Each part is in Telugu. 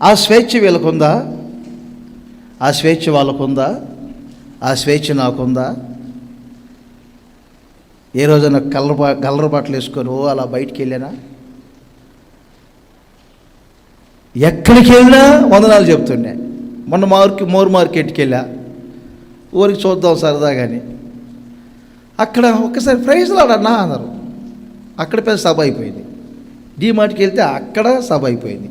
ఆ స్వేచ్ఛ వీళ్ళకుందా? ఆ స్వేచ్ఛ వాళ్ళకుందా? ఆ స్వేచ్ఛ నాకుందా? ఏ రోజైనా కలర్ కలర్ బట్టలు వేసుకొని ఓ అలా బయటికి వెళ్ళానా ఎక్కడికి వెళ్ళినా వందనాలు చెప్తుండే. మొన్న మార్కి మోర్ మార్కెట్కి వెళ్ళా ఊరికి చూద్దాం సరదా కానీ అక్కడ ఒక్కసారి ప్రైజ్ లాడన్నా అన్నారు. అక్కడ పెద్ద సభ అయిపోయింది. డీమార్ట్కి వెళ్తే అక్కడ సభ అయిపోయింది.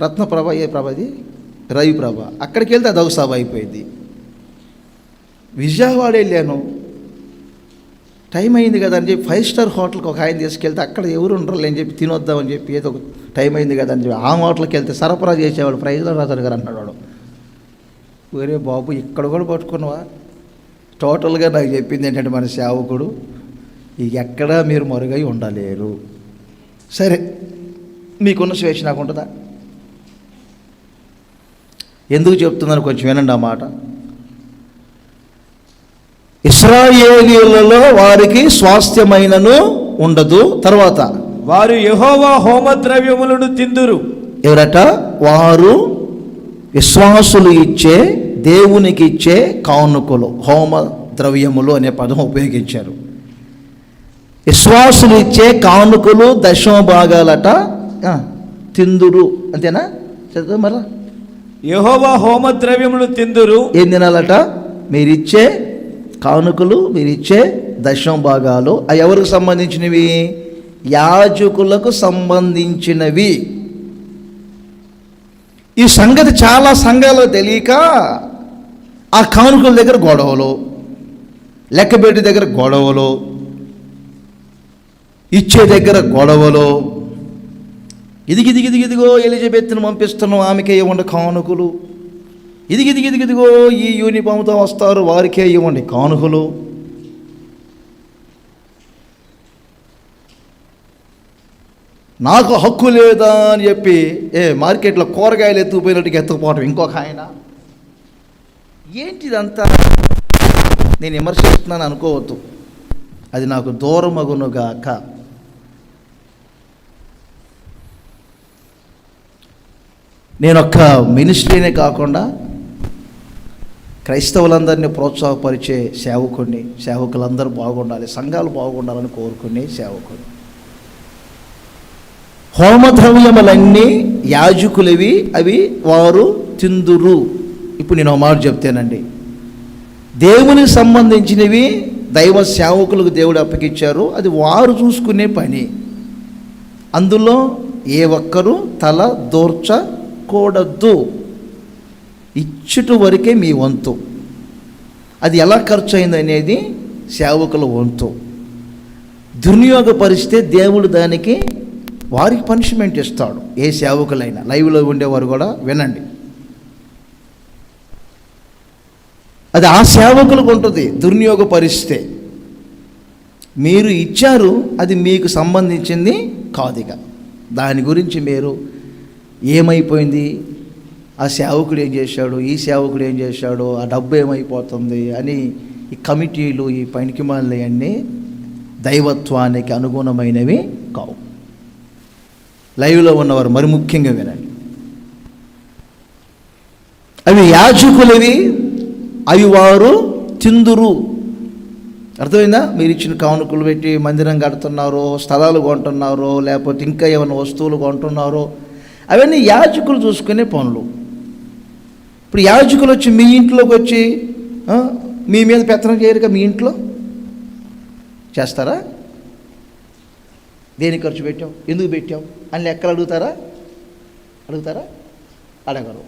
రత్నప్రభ ఏ ప్రభ అది రవిప్రభ. అక్కడికి వెళ్తే అదొక సభ అయిపోయింది. విజయవాడ వెళ్ళాను. టైం అయింది కదా అని చెప్పి ఫైవ్ స్టార్ హోటల్కి ఒక ఆయన తీసుకెళ్తే అక్కడ ఎవరు ఉండరు అని చెప్పి తినొద్దామని చెప్పి ఏదో ఒక టైం అయింది కదా అని చెప్పి ఆ హోటల్కి వెళ్తే సరఫరా చేసేవాడు ప్రైజ్లో రాజారు గారు అన్నాడు వాడు. బాబు ఇక్కడ కూడా పట్టుకున్నావా? టోటల్గా నాకు చెప్పింది ఏంటంటే మన సేవకుడు ఇక ఎక్కడా మీరు మరుగై ఉండలేరు. సరే మీకున్న స్వేచ్ఛ నాకు ఉంటుందా? ఎందుకు చెప్తున్నాను కొంచెం వినండి ఆ మాట. ఇస్రాయేలీలలో వారికి స్వాస్థ్యమైనను ఉండదు. తర్వాత వారు యెహోవా హోమ ద్రవ్యములను తిందురు. ఎవరట? వారు విశ్వాసులు ఇచ్చే దేవునికి ఇచ్చే కానుకలు హోమ ద్రవ్యములు అనే పదం ఉపయోగించారు. విశ్వాసులు ఇచ్చే కానుకలు దశమ భాగాలట తిందురు. అంతేనా? చదువు మరా యహోవా హోమ ద్రవ్యములు తిందురు. ఏం తినాలట? మీరిచ్చే కానుకలు మీరిచ్చే దశం భాగాలు అవి ఎవరికి సంబంధించినవి? యాజకులకు సంబంధించినవి. ఈ సంగతి చాలా సంఘాలు తెలియక ఆ కానుకల దగ్గర గొడవలు లెక్కబెట్టి దగ్గర గొడవలు ఇచ్చే దగ్గర గొడవలు ఇదిగిదిగిదిగిదిగో ఎలిజబెత్తును ఎలిజబెత్ను పంపిస్తున్నాం ఆమెకే ఇవ్వండి కానుకలు. ఇదిగిదిగిదిగిదిగో ఈ యూనిఫామ్తో వస్తారు వారికే ఇవ్వండి కానుకలు. నాకు హక్కు లేదా అని చెప్పి ఏ మార్కెట్లో కూరగాయలు ఎత్తుకుపోయినట్టుగా ఎత్తుకుపోవటం ఇంకొక ఆయన. ఏంటిదంతా? నేను విమర్శిస్తున్నాను అనుకోవద్దు. అది నాకు దూరమగునుగాక. నేను ఒక్క మినిస్ట్రీనే కాకుండా క్రైస్తవులందరినీ ప్రోత్సాహపరిచే సేవకుడిని సేవకులందరూ బాగుండాలి సంఘాలు బాగుండాలని కోరుకునే సేవకుడు. హోమద్రవ్యములన్నీ యాజకులవి అవి వారు తిందురు. ఇప్పుడు నేను మాట చెప్తానండి. దేవునికి సంబంధించినవి దైవ సేవకులకు దేవుడు అప్పగించారు అది వారు చూసుకునే పని. అందులో ఏ ఒక్కరూ తల దూర్చకూడదు ఇచ్చుట వరకే మీ వంతు. అది ఎలా ఖర్చు అయిందనేది సేవకుల వంతు. దుర్నియోగపరిస్తే దేవుడు దానికి వారికి పనిష్మెంట్ ఇస్తాడు. ఏ సేవకులైనా. లైవ్లో ఉండేవారు కూడా వినండి. అది ఆ సేవకులకు ఉంటుంది. దుర్నియోగపరిస్తే. మీరు ఇచ్చారు అది మీకు సంబంధించింది కాదుగా దాని గురించి మీరు ఏమైపోయింది? ఆ సేవకుడు ఏం చేశాడు? ఈ సేవకుడు ఏం చేశాడు? ఆ డబ్బు ఏమైపోతుంది? అని ఈ కమిటీలు ఈ పనికిమాలి అన్నీ దైవత్వానికి అనుగుణమైనవి కావు. లైవ్లో ఉన్నవారు మరి ముఖ్యంగా వినండి. అవి యాజకులవి అవి వారు తిందురు. అర్థమైందా? మీరు ఇచ్చిన కానుకలు పెట్టి మందిరం కడుతున్నారో స్థలాలు కొంటున్నారో లేకపోతే ఇంకా ఏమైనా వస్తువులు కొంటున్నారో. అవన్నీ యాజకులు చూసుకునే పనులు. ఇప్పుడు యాజకులు వచ్చి మీ ఇంట్లోకి వచ్చి మీ మీద పెత్తనం చేయరుగా మీ ఇంట్లో? చేస్తారా? దేనికి ఖర్చు పెట్టావు ఎందుకు పెట్టావు అని లెక్కలు అడుగుతారా? అడుగుతారా? అడగరు.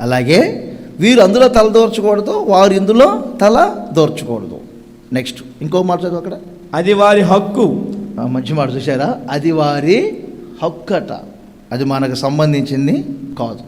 అలాగే వీరు అందులో తల దోర్చకూడదు వారు ఇందులో తల దోర్చకూడదు. నెక్స్ట్ ఇంకో మాట చదువు అక్కడ. అది వారి హక్కు. మంచి మాట చూసారా అది వారి హక్కట. అది మనకు సంబంధించింది కాదు.